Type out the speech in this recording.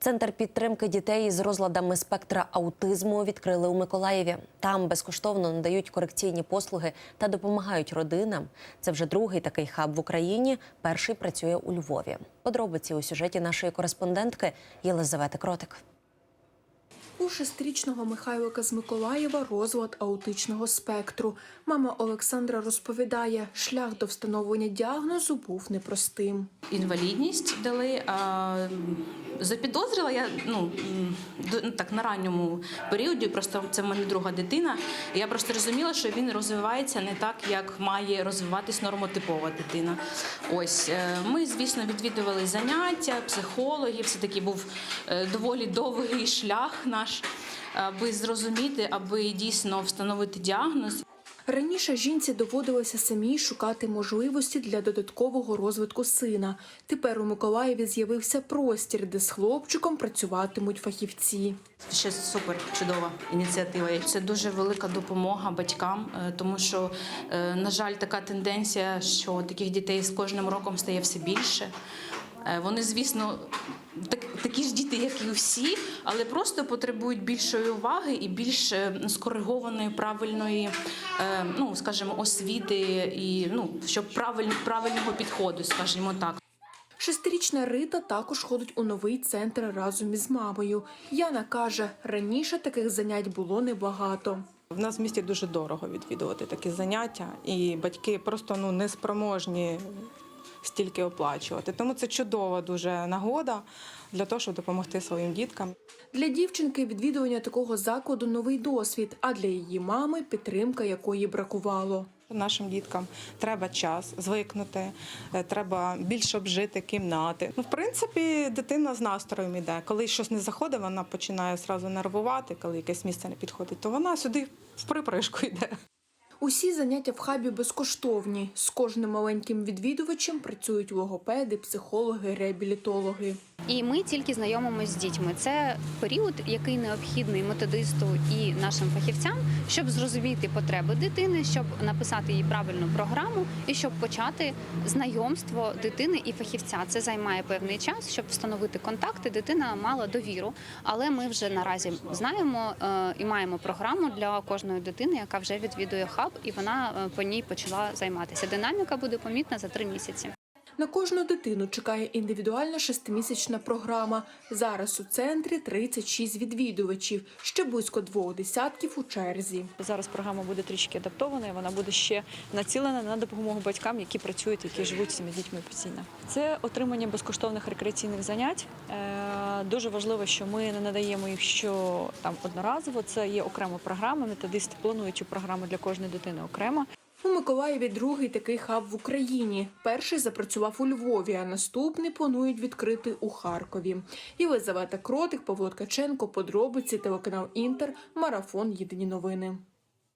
Центр підтримки дітей з розладами спектра аутизму відкрили у Миколаєві. Там безкоштовно надають корекційні послуги та допомагають родинам. Це вже другий такий хаб в Україні. Перший працює у Львові. Подробиці у сюжеті нашої кореспондентки Єлизавети Кротик. У шестирічного Михайлика з Миколаєва розлад аутичного спектру. Мама Олександра розповідає, шлях до встановлення діагнозу був непростим. Інвалідність дали. Запідозрила я ну, ну, так на ранньому періоді. Просто це в мене друга дитина. Я просто розуміла, що він розвивається не так, як має розвиватись нормотипова дитина. Ось е, ми, звісно, відвідували заняття, психологів. Це такий був е, доволі довгий шлях наш, аби зрозуміти, аби дійсно встановити діагноз. Раніше жінці доводилося самій шукати можливості для додаткового розвитку сина. Тепер у Миколаєві з'явився простір, де з хлопчиком працюватимуть фахівці. Ще супер чудова ініціатива. Це дуже велика допомога батькам, е, тому що, е, на жаль, така тенденція, що таких дітей з кожним роком стає все більше. Е, Вони, звісно, так, такі ж діти, як і всі, але просто потребують більшої уваги і більш е, скоригованої, правильної, е, ну скажімо, освіти і ну щоб правиль, правильного підходу, скажімо так. Шестирічна Рита також ходить у новий центр разом із мамою. Яна каже, раніше таких занять було небагато. В нас в місті дуже дорого відвідувати такі заняття, і батьки просто ну неспроможні стільки оплачувати. Тому це чудова дуже нагода для того, щоб допомогти своїм діткам. Для дівчинки відвідування такого закладу новий досвід, а для її мами підтримка, якої бракувало. Нашим діткам треба час звикнути, е, треба більш обжити кімнати. Ну, в принципі, дитина з настроєм іде. Коли щось не заходить, вона починає зразу нервувати. Коли якесь місце не підходить, то вона сюди в припришку йде. Усі заняття в хабі безкоштовні. З кожним маленьким відвідувачем працюють логопеди, психологи, реабілітологи. І ми тільки знайомимося з дітьми. Це період, який необхідний методисту і нашим фахівцям, щоб зрозуміти потреби дитини, щоб написати їй правильну програму і щоб почати знайомство дитини і фахівця. Це займає певний час, щоб встановити контакти. Дитина мала довіру, але ми вже наразі знаємо е, і маємо програму для кожної дитини, яка вже відвідує хаб, і вона е, по ній почала займатися. Динаміка буде помітна за три місяці. На кожну дитину чекає індивідуальна шестимісячна програма. Зараз у центрі 36 відвідувачів, ще близько двох десятків у черзі. Зараз програма буде трішки адаптована, і вона буде ще націлена на допомогу батькам, які працюють, які живуть з цими дітьми постійно. Це отримання безкоштовних рекреаційних занять. Е, Дуже важливо, що ми не надаємо їх що там одноразово. Це є окрема програма. Методисти планують цю програму для кожної дитини окремо. У Миколаєві другий такий хаб в Україні. Перший запрацював у Львові, а наступний планують відкрити у Харкові. Єлизавета Кротик, Павло Ткаченко, подробиці, телеканал Інтер, марафон Єдині новини.